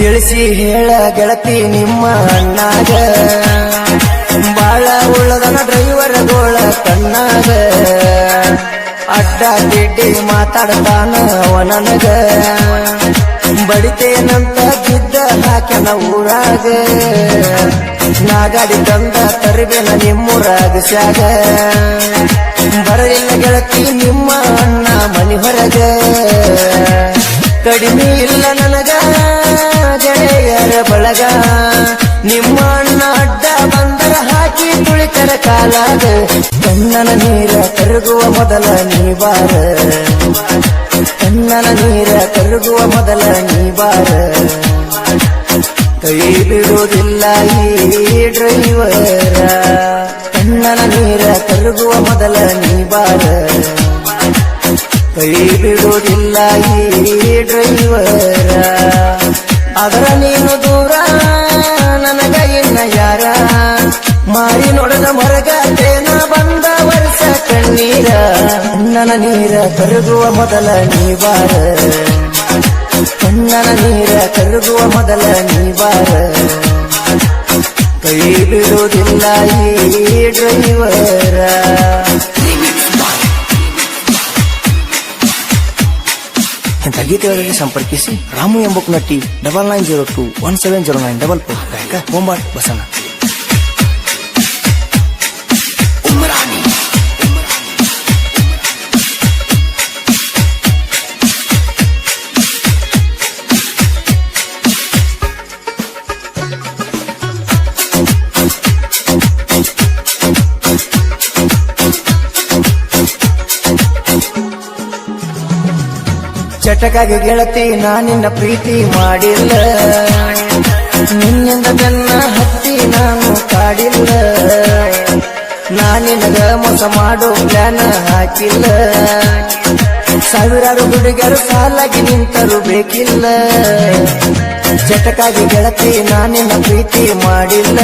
ತಿಳಿಸಿ ಹೇಳ ಗೆಳತಿ ನಿಮ್ಮ ಅಣ್ಣಾಗ. ಬಾಳ ಉಳ್ಳದನ ಡ್ರೈವರ್ ಗೋಳ ಕಣ್ಣಾಗ ಅಡ್ಡ ಗಿಡ್ಡಿ ಮಾತಾಡ್ತಾನ ನನಗ. ಬಡಿತೇನಂತ ಬಿದ್ದ ಹಾಕ್ಯನ ಊರಾಗ. ನಾಗಾಡಿ ತಂದ ತರಿಬೇನ ನಿಮ್ಮೂರಾಗ ಸ್ಯಾಗ. ಬರಲಿಲ್ಲ ಗೆಳತಿ ನಿಮ್ಮ ಅಣ್ಣ ಮನಿ ಹೊರಗ ಕಡಿಮೆ ಇಲ್ಲ ನನಗ. ಬಳಗ. ನಿಮ್ಮ ಅಣ್ಣ ಅಡ್ಡ ಬಂದರ ಹಾಕಿ ತುಳಿತರ ಕಾಲಾಗ ಕಣ್ಣನ ನೀರ ಕರಗುವ ಮೊದಲ ನೀ ಬಾರ. ಕಣ್ಣನ ನೀರ ಕರಗುವ ಮೊದಲ ನೀ ಬಾರ. ಕೈ ಬಿಡುವುದಿಲ್ಲ ಈ ಡ್ರೈವರ. ಕಣ್ಣನ ನೀರ ಕರಗುವ ಮೊದಲ ನೀ ಬಾರ. ಕೈ ಬಿಡುವುದಿಲ್ಲ ಈ ಡ್ರೈವರ. ಅದರ ನೀನು ದೂರ, ನನಗ ಇನ್ನ ಯಾರ? ಮಾರಿ ನೋಡದ ಮರಗ ತೇನ ಬಂದ ವರ್ಷ ಕಣ್ಣೀರ ನನ್ನ ನೀರ ಕರಗುವ ಮೊದಲ ನೀ ಬಾರ. ಕಣ್ಣನ ನೀರ ಕರಗುವ ಮೊದಲ ನೀ ಬಾರ. ಕೈ ಬಿಡುವುದಿಲ್ಲ ಈ ಡ್ರೈವರ. ಗೀತೆಗಳಿಗೆ ಸಂಪರ್ಕಿಸಿ ರಾಮು ಎಂಬ ನಟಿ double nine zero two one seven zero nine double four ಗಾಯಕ ಬೊಂಬಾಟ್ ಬಸಣ್ಣ. ಚಟಕಾಗಿ ಗೆಳತಿ ನಾನಿನ್ನ ಪ್ರೀತಿ ಮಾಡಿಲ್ಲ. ನಿನ್ನಿಂದ ನನ್ನ ಹತ್ತಿ ನಾನು ಕಾಡಿಲ್ಲ. ನಾನಿನಗ ಮೋಸ ಮಾಡೋ ಪ್ಲಾನ್ ಹಾಕಿಲ್ಲ. ಸಾವಿರಾರು ಹುಡುಗರು ಸಾಲಾಗಿ ನಿಂತರು ಬೇಕಿಲ್ಲ. ಚಟಕಾಗಿ ಗೆಳತಿ ನಾನಿನ್ನ ಪ್ರೀತಿ ಮಾಡಿಲ್ಲ.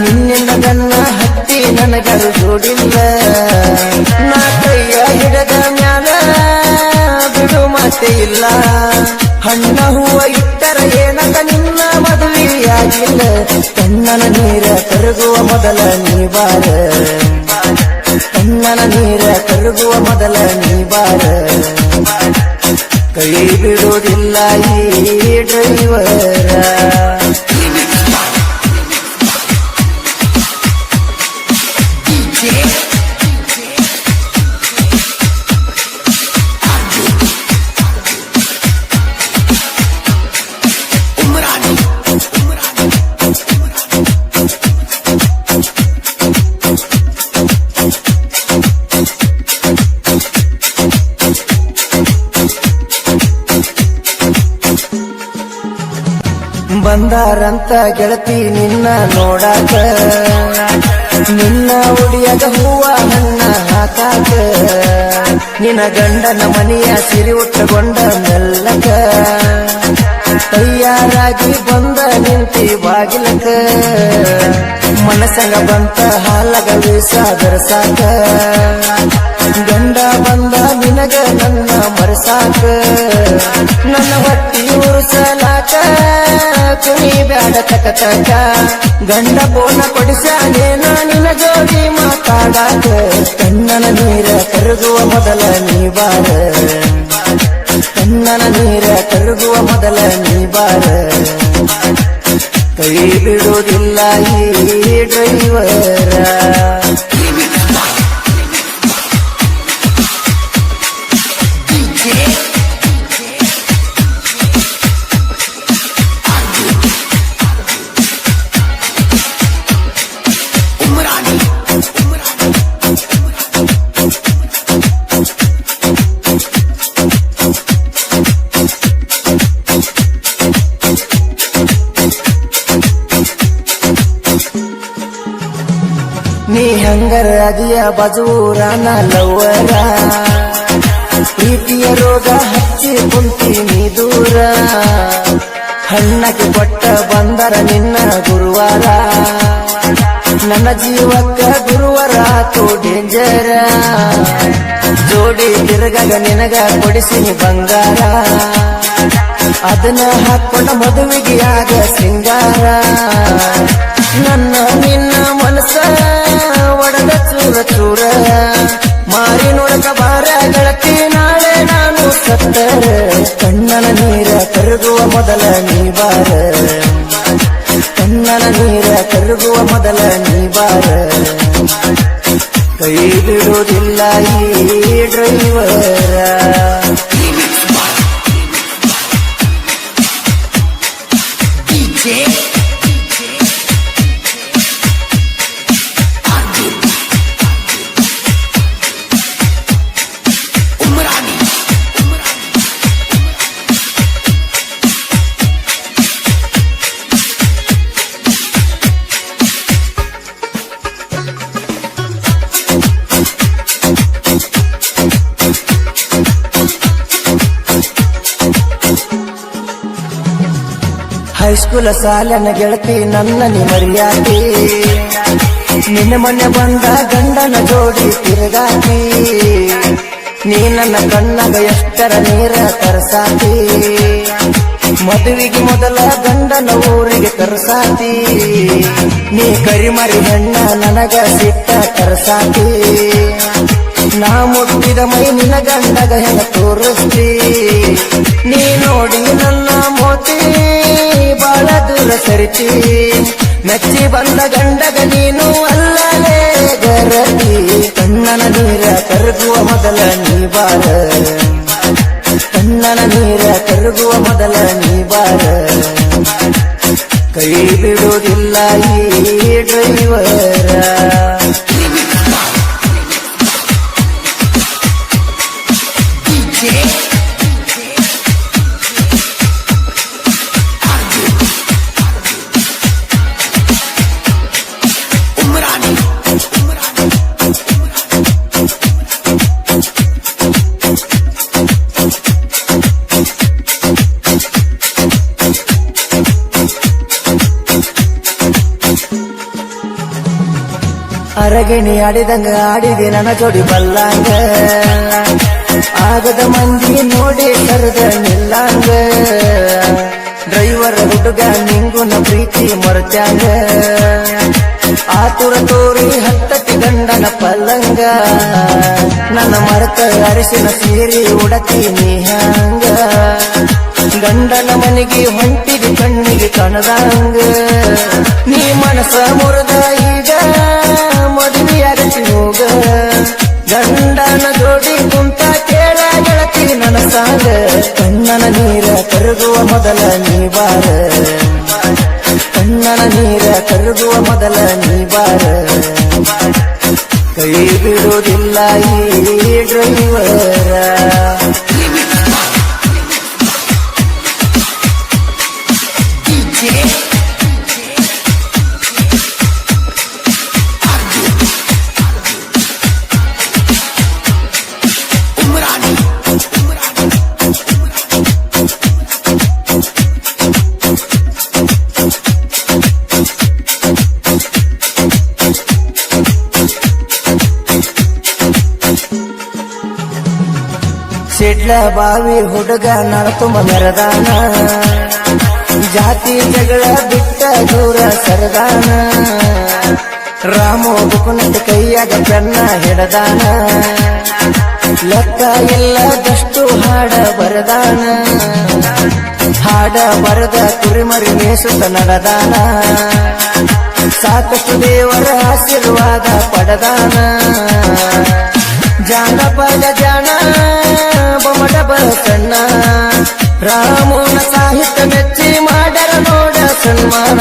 ನಿನ್ನಿಂದ ನನ್ನ ಹತ್ತಿ ನನಗರು ಜೋಡಿಲ್ಲ. ನೀರ ಕರಗುವ ಮೊದಲ ನೀ ಬಾರ. ಕಣ್ಣನ ನೀರ ಕರಗುವ ಮೊದಲ ನೀ ಬಾರ. ಕೈ ಬಿಡುವುದಿಲ್ಲ ಈ ಡ್ರೈವರ ಬಂದಾರಂತ ಗೆಳತಿ ನಿನ್ನ ನೋಡಾಕ. ನಿನ್ನ ಉಡಿಯಾಗ ಹೂವ ನನ್ನ ಹಾಕಾಕ ನಿನ್ನ ಗಂಡನ ಮನೆಯ ಸಿರಿ ಉಟ್ಟುಕೊಂಡ ಮೆಲ್ಲಕ. ತಯ್ಯಾರಾಗಿ ಬಂದ ನಿಂತಿ ಬಾಗಿಲಕ. ಮನಸಂಗ ಬಂತ ಹಾಲಗ ಸಾಕ ಗಂಡ ಬಂದ ನಿನಗ ನನ್ನ ಮರಸಾಕ. ನನ್ನ ಹೊಟ್ಟಿ ಉರುಸಲಾಕ. ಕುಣಿ ಬ್ಯಾಡ ತಕ ತಕ ಗಂಡ ಬೋನ ಕೊಡಿಸಾನೇನ ನಿನ ಜೋಡಿ ಮಾತಾಡಾಕ. ಕಣ್ಣನ ನೀರ ಕರಗುವ ಮೊದಲ ನೀ ಬಾರ. ಕಣ್ಣನ ನೀರ ಕರಗುವ ಮೊದಲ ನೀ ಬಾರ. ಕೈ ಬಿಡುವುದಿಲ್ಲ ಈ ಡ್ರೈವರ. ಹಂಗರ ಅಗಿಯ ಬಜೂರನ ಲವ್ವರ. ಪ್ರೀತಿಯ ರೋಗ ಹಚ್ಚಿ ಕುಂತಿ ನೀ ದೂರ ಹಣ್ಣಕ್ಕೆ ಕೊಟ್ಟ ಬಂದರ ನಿನ್ನ ಗುರುವಾರ. ನನ್ನ ಜೀವಕ್ಕ ಗುರುವರ ತೋ ಡೇಂಜರ. ಜೋಡಿ ತಿರುಗಾಗ ನಿನಗ ಕೊಡಿಸಿನಿ ಬಂಗಾರ. ಅದನ್ನ ಹಾಕೊಂಡ ಮದುವೆಗೆ ಆಗ ಸಿಂಗಾರ. ನನ್ನ ನಿನ್ನ ಮನಸ್ಸ ಚೂರ ಚೂರ. ಮಾರಿ ನೋಡಕ ಬಾರ ಗೆಳತಿ ನಾಳೆ ನಾನು ಸತ್ತರ ಕಣ್ಣನ ನೀರ ಕರಗುವ ಮೊದಲ ನೀ ಬಾರ. ಕಣ್ಣನ ನೀರ ಕರಗುವ ಮೊದಲ ನೀ ಬಾರ. ಕೈ ಬಿಡುವುದಿಲ್ಲ ಈ ಡ್ರೈವರ. ಹೈಸ್ಕೂಲ ಸಾಲನ ಗೆಳತಿ ನನ್ನ ನಿ ಮರ್ಯಾದೆ. ನಿನ್ನ ಮೊನ್ನೆ ಬಂದ ಗಂಡನ ಜೋಡಿ ತಿರುಗಾತಿ ನೀ ನನ್ನ ಕಣ್ಣಗ ಎಷ್ಟರ ನೀರ ತರಸಾತಿ ಮದುವೆಗೆ ಮೊದಲ ಗಂಡನ ಊರಿಗೆ ತರಸಾತಿ ನೀ ಕರಿಮರಿ ಹೆಣ್ಣ ನನಗ ಸಿಟ್ಟ ತರಸಾತಿ ನಾ ಮುಟ್ಟಿದ ಮೈ ನಿನ್ನ ಗಂಡಗ ಹೆಂಗ ತೋರಿಸ್ತಿ. ನೀ ನೋಡಿ ನನ್ನ ಮೋತಿ. ಸರಿತಿ, ಮೆಚ್ಚಿ ಬಂದ ಗಂಡಗ ನೀನು ಅಲ್ಲಲೇ ಗರತಿ. ಕಣ್ಣನ ನೀರ ಕರಗುವ ಮೊದಲ ನೀ ಬಾರ. ಕಣ್ಣನ ನೀರ ಕರಗುವ ಮೊದಲ ನೀ ಬಾರ. ಕೈ ಬಿಡುವುದಿಲ್ಲ ಈ ಡ್ರೈವರ. ಅರಗಿಣಿ ಆಡಿದಂಗ ಆಡಿದೆ ನನ್ನ ಜೋಡಿ ಬಲ್ಲಂಗ. ಆಗದ ಮಂದಿ ನೋಡಿ ಕರೆದ ನಿಲ್ಲಂಗ. ಡ್ರೈವರ್ ಹುಡುಗ ನಿಂಗುನ ಪ್ರೀತಿ ಮರ್ತ್ಯಾಂಗ. ಆತುರ ತೋರಿ ಹತ್ತಕ್ಕೆ ಗಂಡನ ಪಲ್ಲಂಗ. ನನ್ನ ಮರತ ಅರಿಸಿನ ಸೀರಿ ಉಡತೀನಿ ಹಂಗ ಗಂಡನ ಮನೆಗೆ ಹೊಂಟಿಗೆ ಕಣ್ಣಿಗೆ ಕಣದಂಗ. ನೀ ಮನಸ ಮುರದ ಈಗ ಮದುವೆಯಾಗತಿ ಹೋಗ. ಗಂಡನ ಜೋಡಿ ಕುಂತ ಕೇಳ ಗೆಳತಿ ನನ್ನ ಸಾಗ ಕಣ್ಣನ ನೀರ ಕರಗುವ ಮೊದಲ ನೀ ಬಾರ. ಕಣ್ಣನ ನೀರ ಕರಗುವ ಮೊದಲ ನೀ ಬಾರ. ಕೈ ಬಿಡುವುದಿಲ್ಲ ಈ ಡ್ರೈವರ ಸಿಡ್ಲ ಬಾವಿ ಹುಡುಗ ನಳತುಂಬ ಮೆರದಾನ ಜಾತಿ ಜಗಳ ಬಿಟ್ಟ ದೂರ ಸರದಾನ. ರಾಮು ಬುಕುನದ ಕೈಯಾಗ ಬೆನ್ನ ಹಿಡದಾನ. ಲೆಕ್ಕ ಎಲ್ಲದಷ್ಟು ಹಾಡ ಬರದಾನ ಹಾಡ ಬರದ ಕುರಿಮರಿ ಮೇಸುತ್ತ ನಡೆದಾನ. ಸಾಕಷ್ಟು ದೇವರ ಆಶೀರ್ವಾದ ಪಡೆದಾನ. ಜಾನಪದ ಜನ ಬೊಮಡ ಬಸಣ್ಣ. ರಾಮನ ಸಾಹಿತ್ಯ ಮೆಚ್ಚಿ ಮಾಡರ ನೋಡ ಸನ್ಮಾನ.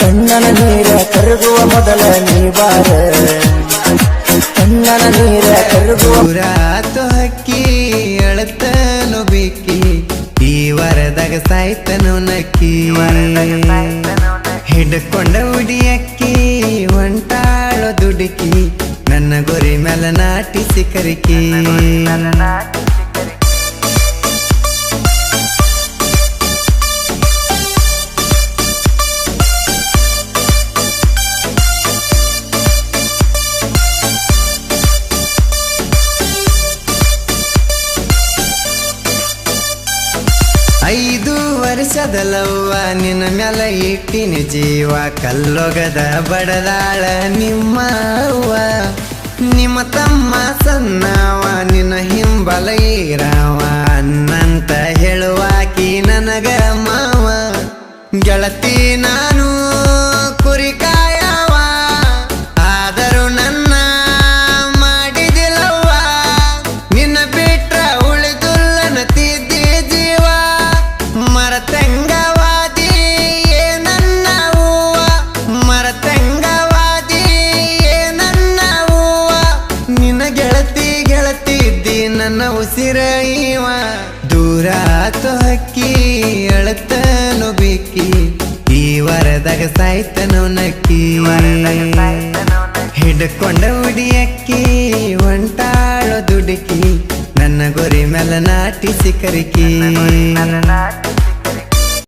ಕಣ್ಣನ ನೀರ ಕರಗುವ ಮೊದಲ ನೀ ಬಾರ. ಕಣ್ಣನ ನೀರ ಕರಗುವ ರಾತು ಹಕ್ಕಿ ಅಳತನು ಬಿಕ್ಕಿ ಈ ವರದಾಗ ಸಾಯ್ತನು ನಕ್ಕಿ. ಹಿಡ್ಕೊಂಡ ಉಡಿಯಕ್ಕಿ ಹೊಂಟಾಳೋ ದುಡುಕಿ. ನನ್ನ ಗುರಿ ಮೇಲೆ ನಾಟಿಸಿ ಕರಿಕಿ ಐದು ವರ್ಷದ ಲವ್ವ ನಿನ್ನ ಮ್ಯಾಲ ಇಟ್ಟಿನ ಜೀವ. ಕಲ್ಲೊಗದ ಬಡದಾಳ ನಿಮ್ಮ ಅವ್ವ ನಿಮ್ಮ ತಮ್ಮ ಸನ್ನವ ನಿನ್ನ ಹಿಂಬಲ ಈರವ. ಅನ್ನಂತ ಹೇಳುವಾಕಿ ನನಗ ಮಾವ. ಗೆಳತಿ ನಾನು ನನ್ನ ಉಸಿರ ಇವ ದೂರ ಆತು ಹಕ್ಕಿ ಅಳತನು ಬಿಕ್ಕಿ ಈ ವರದಾಗ ಸಾಯ್ತನು ನಕ್ಕಿ. ಹಿಡ್ಕೊಂಡ ಉಡಿಯಕ್ಕಿ ಒಂಟಾಳೋ ದುಡುಕಿ. ನನ್ನ ಗೊರಿ ಮೇಲೆ ನಾಟಿಸಿ ಕರಿಕಿ